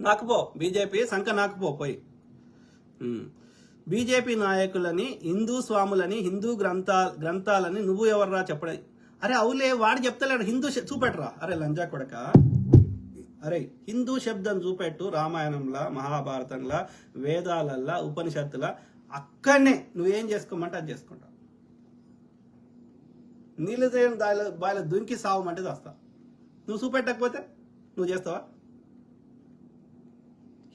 నాకుపో BJP సంఖ నాకుపో పోయి. బీజేపీ నాయకులని హిందూ స్వాములని హిందూ గ్రంథా గ్రంథాలని నువ్వు ఎవర్రా చెప్పడం? అరే అవులే వాడు చెప్తలేడు హిందూ చూపెట్టరా. అరే లంజా కొడక. అరే హిందూ శబ్దం చూపెట్టు రామాయణంలా మహాభారతంలా వేదాలల్లా ఉపనిషత్తులా. అక్కడనే నువ్వేం చేసుకోమంటే అది చేసుకుంటావు నీళ్ళు చేయడం దానిలో బాయిలో దుంకి సావమంటే వస్తా నువ్వు చూపెట్టకపోతే నువ్వు చేస్తావా?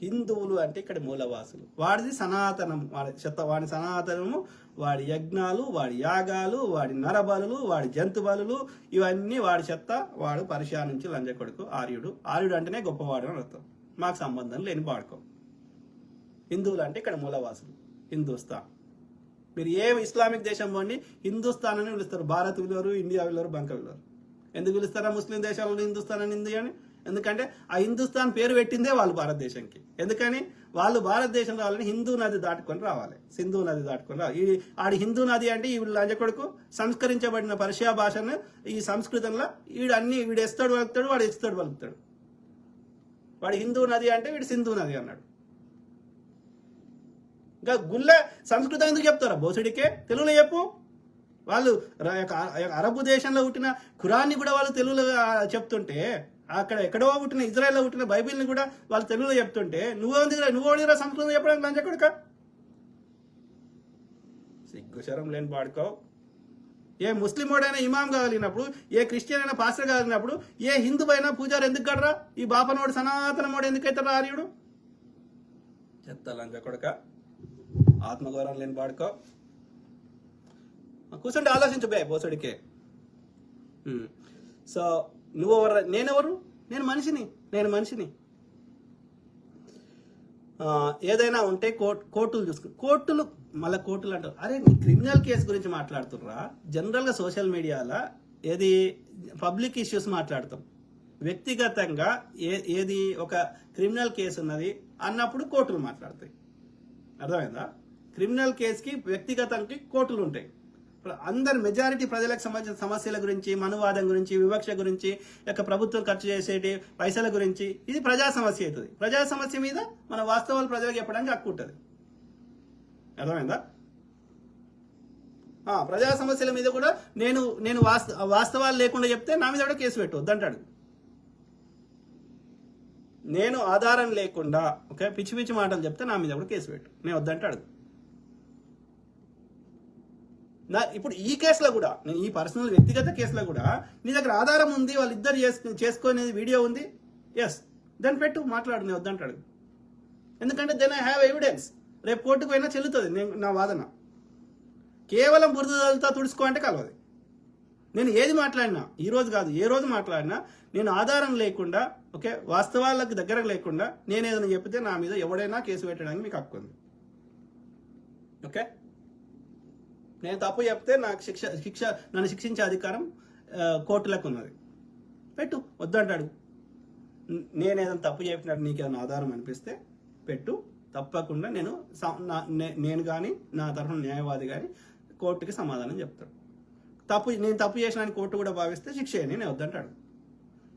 హిందువులు అంటే ఇక్కడ మూలవాసులు. వాడిది సనాతనం. వాడి చెత్త వాడి సనాతనము వాడి యజ్ఞాలు వాడి యాగాలు వాడి నరబలులు వాడి జంతుబలులు ఇవన్నీ వాడి చెత్త. వాడు పరిశా నుంచి లంజ కొడుకు ఆర్యుడు. ఆర్యుడు అంటేనే గొప్పవాడు అని అర్థం. మాకు సంబంధం లేని వాడుకో. హిందువులు అంటే ఇక్కడ మూలవాసులు. హిందూస్థాన్ మీరు ఏ ఇస్లామిక్ దేశం పోండి హిందూస్థాన్ అని పిలుస్తారు. భారత్ విలువరు ఇండియా విలువరు బంక విలువరు. ఎందుకు పిలుస్తారా ముస్లిం దేశాలలో హిందూస్థాన్ అని హిందీ అని? ఎందుకంటే ఆ హిందుస్థాన్ పేరు పెట్టిందే వాళ్ళు భారతదేశంకి. ఎందుకని? వాళ్ళు భారతదేశం రావాలని హిందూ నది దాటుకొని రావాలి. సింధు నది దాటుకొని రావాలి. ఈ ఆడి హిందూ నది అంటే ఈ లంజ కొడుకు సంస్కరించబడిన పర్షియా భాషను ఈ సంస్కృతంలో వీడు అన్ని వీడు ఎస్తాడు వలుకుతాడు వాడు ఎస్తాడు వలుకుతాడు వాడు హిందూ నది అంటే వీడు సింధు నది అన్నాడు. ఇంకా గుళ్ళ సంస్కృతం ఎందుకు చెప్తారా? బోసుడికే తెలుగులో చెప్పు. వాళ్ళు ర- అరబ్ దేశంలో పుట్టిన ఖురాన్ని కూడా వాళ్ళు తెలుగులో చెప్తుంటే అక్కడ ఎక్కడో పుట్టిన ఇజ్రాయెల్లో పుట్టిన బైబిల్ని కూడా వాళ్ళు తెలుగులో చెప్తుంటే నువ్వు నువ్వు ఓడిరా సంస్కృతం చెప్పడానికి లంచ కొడుక సిగ్గుశరం లేని పాడుకో ఏ ముస్లిం వాడైనా ఇమాం కాగలిగినప్పుడు ఏ క్రిస్టియన్ అయినా పాస్టర్ కాగలిగినప్పుడు ఏ హిందూ అయినా పూజారు ఎందుకు కడరా? ఈ బాపనోడు సనాతనమోడు ఎందుకైతారా ఆర్యుడు చెత్త లంచ కొడక ఆత్మగౌరవం లేని పాడుకో కూర్చుంటే ఆలోచించు బే బోసుడికే. సో నువ్వు ఎవరు నేనెవరు? నేను మనిషిని. నేను మనిషిని. ఏదైనా ఉంటే కోర్టు కోర్టులు చూసుకుని కోర్టులు మళ్ళీ కోర్టులు అంటారు. అరే నీ క్రిమినల్ కేసు గురించి మాట్లాడుతుర్రా? జనరల్గా సోషల్ మీడియాలో ఏది పబ్లిక్ ఇష్యూస్ మాట్లాడతాం. వ్యక్తిగతంగా ఏ ఏది ఒక క్రిమినల్ కేసు ఉన్నది అన్నప్పుడు కోర్టులు మాట్లాడతాయి. అర్థమైందా? క్రిమినల్ కేసుకి వ్యక్తిగతానికి కోర్టులు ఉంటాయి. అందరు మెజారిటీ ప్రజలకు సంబంధించిన సమస్యల గురించి మనువాదం గురించి వివక్ష గురించి యొక్క ప్రభుత్వం ఖర్చు చేసేటి పైసల గురించి ఇది ప్రజా సమస్య అవుతుంది. ప్రజా సమస్య మీద మన వాస్తవాలు ప్రజలకు చెప్పడానికి హక్కు ఉంటుంది. అర్థమైందా? ప్రజా సమస్యల మీద కూడా నేను నేను వాస్త వాస్తవాలు లేకుండా చెప్తే నా మీద కూడా కేసు పెట్టు అంటాడు నేను ఆధారం లేకుండా ఓకే పిచ్చి పిచ్చి మాటలు చెప్తే నా మీద కూడా కేసు పెట్టు నేను వద్దంటాడు. నా ఇప్పుడు ఈ కేసులో కూడా నేను ఈ పర్సనల్ వ్యక్తిగత కేసులో కూడా నీ దగ్గర ఆధారం ఉంది వాళ్ళిద్దరు చేసుకు చేసుకునేది వీడియో ఉంది? ఎస్ దాన్ని పెట్టు మాట్లాడు నేను వద్దంటాడు ఎందుకంటే దెన్ ఐ హ్యావ్ ఎవిడెన్స్ రేపు కోర్టుకు పోయినా చెల్లుతుంది నేను నా వాదన. కేవలం బురదలతో తుడుచుకో అంటే కలవదు. నేను ఏది మాట్లాడినా ఈ రోజు కాదు ఏ రోజు మాట్లాడినా నేను ఆధారం లేకుండా ఓకే వాస్తవాలకు దగ్గర లేకుండా నేను ఏదైనా చెప్తే నా మీద ఎవడైనా కేసు పెట్టడానికి మీకు హక్కు ఉంది. ఓకే? నేను తప్పు చెప్తే నాకు శిక్ష శిక్ష నన్ను శిక్షించే అధికారం కోర్టులకు ఉన్నది. పెట్టు వద్దంటాడు. నేను ఏదైనా తప్పు చెప్పినట్టు నీకు ఏదైనా ఆధారం అనిపిస్తే పెట్టు. తప్పకుండా నేను స- నా- నే- నేను కానీ నా తరఫున న్యాయవాది కానీ కోర్టుకి సమాధానం చెప్తాడు. తప్పు నేను తప్పు చేసిన కోర్టు కూడా భావిస్తే శిక్ష నేను వద్దంటాడు.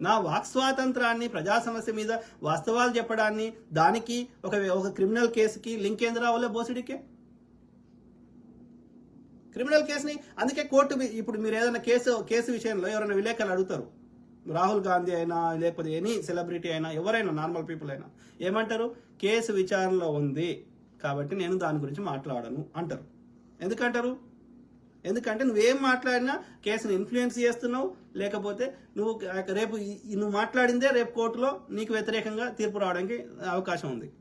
నా వాక్ స్వాతంత్రాన్ని ప్రజా సమస్య మీద వాస్తవాలు చెప్పడాన్ని దానికి ఒక ఒక క్రిమినల్ కేసుకి లింక్ ఏంది రావాలో బోసిడికే? క్రిమినల్ కేసుని అందుకే కోర్టు మీ- ఇప్పుడు మీరు ఏదైనా కేసు కేసు విషయంలో ఎవరైనా విలేకరులు అడుగుతారు. రాహుల్ గాంధీ అయినా లేకపోతే ఎనీ సెలబ్రిటీ అయినా ఎవరైనా నార్మల్ పీపుల్ అయినా ఏమంటారు? కేసు విచారణలో ఉంది. కాబట్టి నేను దాని గురించి మాట్లాడను అంటారు. ఎందుకంటారు? ఎందుకంటే నువ్వేం మాట్లాడినా కేసును ఇన్ఫ్లుయెన్స్ చేస్తున్నావు. లేకపోతే నువ్వు రేపు నువ్వు మాట్లాడిందే రేపు కోర్టులో నీకు వ్యతిరేకంగా తీర్పు రావడానికి అవకాశం ఉంది.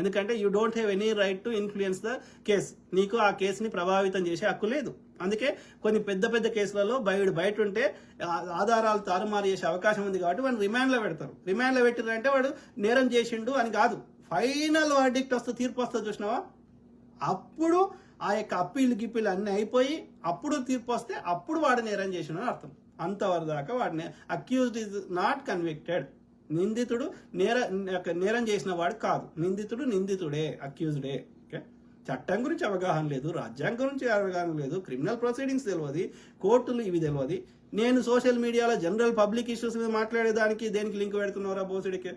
ఎందుకంటే you don't have any right to influence the case నీకు ఆ కేసుని ప్రభావితం చేసే హక్కు లేదు. అందుకే కొన్ని పెద్ద పెద్ద కేసులలో బయట బయట ఉంటే ఆధారాలు తారుమారు చేసే అవకాశం ఉంది కాబట్టి వాడిని రిమాండ్లో పెడతారు. రిమాండ్లో పెట్టిరంటే వాడు నేరం చేసిండు అని కాదు. ఫైనల్ వర్డిక్ట్ వస్తే తీర్పు వస్తుంది చూసినావా? అప్పుడు ఆ యొక్క అప్పీలు గిప్పీలు అన్నీ అయిపోయి అప్పుడు తీర్పు వస్తే అప్పుడు వాడు నేరం చేసిన అర్థం. అంతవరకు దాకా వాడిని అక్యూజ్డ్ ఇస్ నాట్ కన్విక్టెడ్ నిందితుడు నేర నేరం చేసిన వాడు కాదు. నిందితుడు నిందితుడే అక్యూజ్డే. ఓకే? చట్టం గురించి అవగాహన లేదు రాజ్యాంగం గురించి అవగాహన లేదు క్రిమినల్ ప్రొసీడింగ్స్ తెలియదు కోర్టులు ఇవి తెలియదు నేను సోషల్ మీడియాలో జనరల్ పబ్లిక్ ఇష్యూస్ మీద మాట్లాడేదానికి దేనికి లింక్ పెడుతున్నారా బోసుడికే?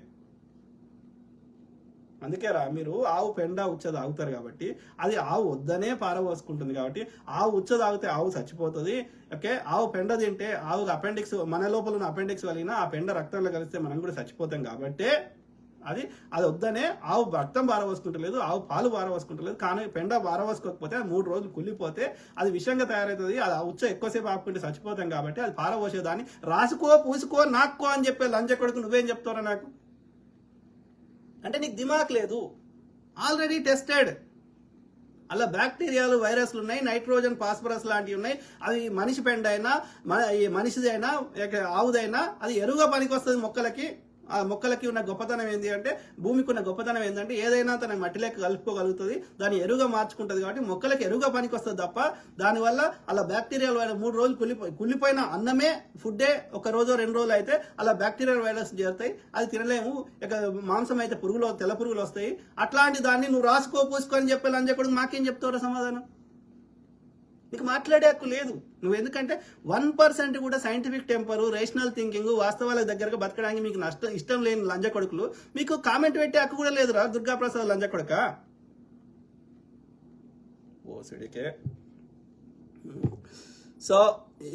అందుకే రా మీరు ఆవు పెండ ఉచ్చ తాగుతారు కాబట్టి అది ఆవు వద్దనే పారబోసుకుంటుంది కాబట్టి ఆవు ఉచ్చ తాగితే ఆవు చచ్చిపోతుంది. ఓకే? ఆవు పెండ తింటే ఆవుకి అపెండిక్స్ మన లోపల ఉన్న అపెండిక్స్ వలిగిన ఆ పెండ రక్తంలో కలిస్తే మనం కూడా చచ్చిపోతాం కాబట్టి అది అది వద్దనే ఆవు రక్తం బారవోసుకుంటలేదు ఆవు పాలు బారవోసుకుంటలేదు కానీ పెండ బారవోసుకోకపోతే అది మూడు రోజులు కుళ్ళిపోతే అది విషంగా తయారవుతుంది. అది ఆ ఉచ్చ ఎక్కువసేపు ఆపుకుంటే చచ్చిపోతాం కాబట్టి అది పారవోసేదాన్ని రాసుకో పూసుకో నాక్కో అని చెప్పే లంజ కొడుకు నువ్వేం చెప్తారా నాకు? అంటే నీకు దిమాక్ లేదు. ఆల్రెడీ టెస్టెడ్ అలా బ్యాక్టీరియాలు వైరస్లు ఉన్నాయి నైట్రోజన్ ఫాస్ఫరస్ లాంటివి ఉన్నాయి. అవి మనిషి పెండైనా ఈ మనిషిదైనా ఆవుదైనా అది ఎరువుగా పనికొస్తుంది మొక్కలకి. ఆ మొక్కలకి ఉన్న గొప్పతనం ఏంటి అంటే భూమికి ఉన్న గొప్పతనం ఏంటంటే ఏదైనా తన మట్టిలోకి కలుపుకోగలుగుతుంది దాన్ని ఎరువుగా మార్చుకుంటుంది కాబట్టి మొక్కలకి ఎరువుగా పనికి వస్తుంది తప్ప దానివల్ల అలా బ్యాక్టీరియల్ వైరస్ మూడు రోజులు కుళ్ళిపోయి కుళ్ళిపోయిన అన్నమే ఫుడ్డే ఒక రోజు రెండు రోజులు అయితే అలా బ్యాక్టీరియల్ వైరస్ చేరుతాయి. అది తినలేము. ఇక మాంసం అయితే పురుగులు తెల్ల పురుగులు వస్తాయి. అట్లాంటి దాన్ని నువ్వు రాసుకో పూసుకో అని చెప్పి అని చెప్పడం మాకేం చెప్తారో సమాధానం? నీకు మాట్లాడే హక్కు లేదు. నువ్వు ఎందుకంటే వన్ పర్సెంట్ కూడా సైంటిఫిక్ టెంపర్ రేషనల్ థింకింగ్ వాస్తవాల దగ్గరగా బతకడానికి మీకు నష్టం ఇష్టం లేని లంజ కొడుకులు. మీకు కామెంట్ పెట్టే హక్కు కూడా లేదురా దుర్గాప్రసాద్ లంజ కొడుక. ఓ సిడికే. సో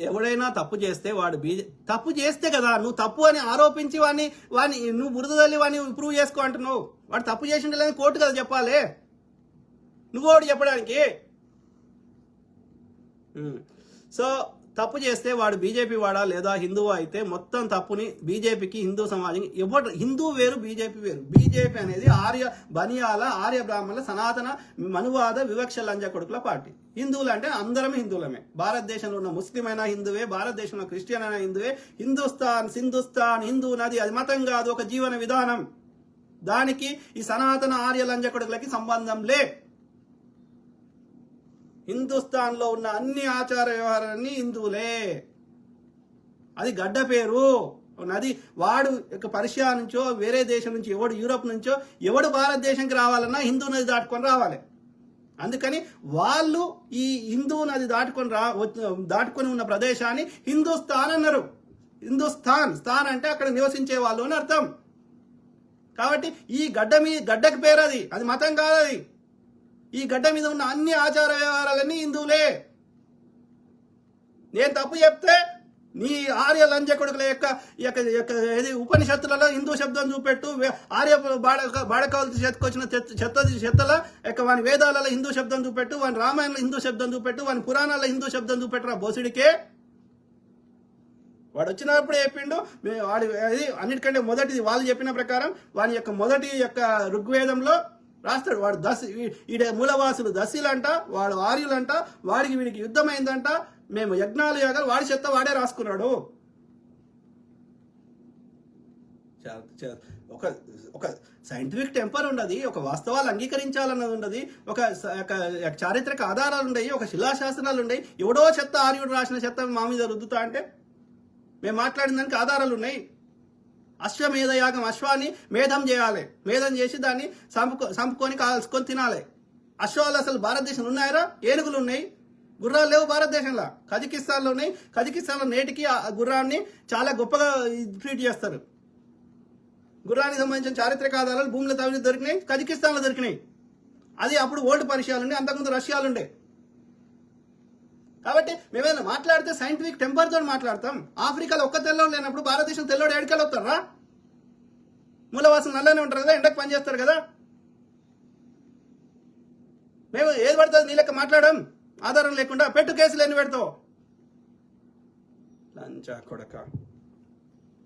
ఎవడైనా తప్పు చేస్తే వాడు బీజ తప్పు చేస్తే కదా నువ్వు తప్పు అని ఆరోపించి వాడిని వాడిని నువ్వు బురద తల్లి వాడిని ప్రూవ్ చేసుకో అంటున్నావు. వాడు తప్పు చేసిండే కోర్టు కదా చెప్పాలి. నువ్వు వాడు చెప్పడానికి. సో తప్పు చేస్తే వాడు బీజేపీ వాడా లేదా హిందువు అయితే మొత్తం తప్పుని బీజేపీకి హిందూ సమాజం ఎవరు హిందూ వేరు బీజేపీ వేరు. బీజేపీ అనేది ఆర్య బనియాల ఆర్య బ్రాహ్మణుల సనాతన మనువాద వివక్ష లంజ కొడుకుల పార్టీ. హిందువులు అంటే అందరం హిందువులమే. భారతదేశంలో ఉన్న ముస్లిం అయినా హిందువే భారతదేశంలో క్రిస్టియన్ అయినా హిందువే. హిందుస్థాన్ సింధుస్థాన్ హిందూ నది అది మతం కాదు ఒక జీవన విధానం. దానికి ఈ సనాతన ఆర్య లంజ కొడుకులకి సంబంధం లే. హిందుస్థాన్లో ఉన్న అన్ని ఆచార వ్యవహారాలన్నీ హిందువులే. అది గడ్డ పేరు. నది వాడు ఒక పర్షియా నుంచో వేరే దేశం నుంచి ఎవడు యూరోప్ నుంచో ఎవడు భారతదేశంకి రావాలన్నా హిందూ నది దాటుకొని రావాలి. అందుకని వాళ్ళు ఈ హిందూ నది దాటుకొని రా దాటుకొని ఉన్న ప్రదేశాన్ని హిందూస్థాన్ అన్నారు. హిందూస్థాన్ స్థాన్ అంటే అక్కడ నివసించే వాళ్ళు అని అర్థం. కాబట్టి ఈ గడ్డ మీ గడ్డకి పేరు అది. అది మతం కాదు అది. ఈ గడ్డ మీద ఉన్న అన్ని ఆచార వ్యవహారాలన్నీ హిందువులే నేను తప్పు చెప్తే నీ ఆర్య లంజ కొడుకుల యొక్క యొక్క ఉపనిషత్తులలో హిందూ శబ్దం చూపెట్టు ఆర్య బాడక బాడకాలు చేతికొచ్చిన చెత్త చెత్త చెత్తల యొక్క వాని వేదాలలో హిందూ శబ్దం చూపెట్టు వాని రామాయణంలో హిందూ శబ్దం చూపెట్టు వాని పురాణాల్లో హిందూ శబ్దం చూపెట్టరా బోసుడికే. వాడు వచ్చినప్పుడు చెప్పిండు మే- వాడి అది అన్నిటికంటే మొదటిది వాళ్ళు చెప్పిన ప్రకారం వాని యొక్క మొదటి యొక్క ఋగ్వేదంలో రాస్తాడు. వాడు దశ ఈడ మూలవాసులు దశీలంట వాడు ఆర్యులంట వాడికి వీడికి యుద్ధం అయిందంట మేము యజ్ఞాలు యాగాలు వాడి చెత్త వాడే రాసుకున్నాడు. ఒక ఒక సైంటిఫిక్ టెంపర్ ఉండదు ఒక వాస్తవాలు అంగీకరించాలన్నది ఉండదు ఒక చారిత్రక ఆధారాలు ఉన్నాయి ఒక శిలాశాసనాలు ఉన్నాయి ఎవడో చెత్త ఆర్యుడు రాసిన చెత్త మా మీద రుద్దుతా అంటే మేము మాట్లాడిన దానికి ఆధారాలు ఉన్నాయి. అశ్వమేధ యాగం అశ్వాన్ని మేధం చేయాలి. మేధం చేసి దాన్ని సంపుకో సంపుకొని కాల్చుకొని తినాలి. అశ్వాలు అసలు భారతదేశంలో ఉన్నాయరా? ఏనుగులు ఉన్నాయి. గుర్రాలు లేవు భారతదేశంలో. కజకిస్తాన్లో ఉన్నాయి. కజకిస్తాన్లో నేటికి ఆ గుర్రాన్ని చాలా గొప్పగా ట్రీట్ చేస్తారు. గుర్రానికి సంబంధించిన చారిత్రక ఆధారాలు భూమిలో తవ్వి దొరికినాయి. కజకిస్తాన్లో దొరికినాయి. అది అప్పుడు ఓల్డ్ పరిచయాలు ఉండే అంతకుముందు రష్యాలు ఉండే కాబట్టి మేమేమైనా మాట్లాడితే సైంటిఫిక్ టెంపర్తో మాట్లాడతాం. ఆఫ్రికాలో ఒక్క తెల్లోడు లేనప్పుడు భారతదేశం తెల్లోడు ఎడికలు వస్తారా? మూలవాసం నల్లనే ఉంటారు కదా ఎండకు పనిచేస్తారు కదా? మేము ఏది పడుతుంది నీ లెక్క మాట్లాడడం. ఆధారం లేకుండా పెట్టు కేసులు ఎన్ని పెడతావు? లంచా కొడక?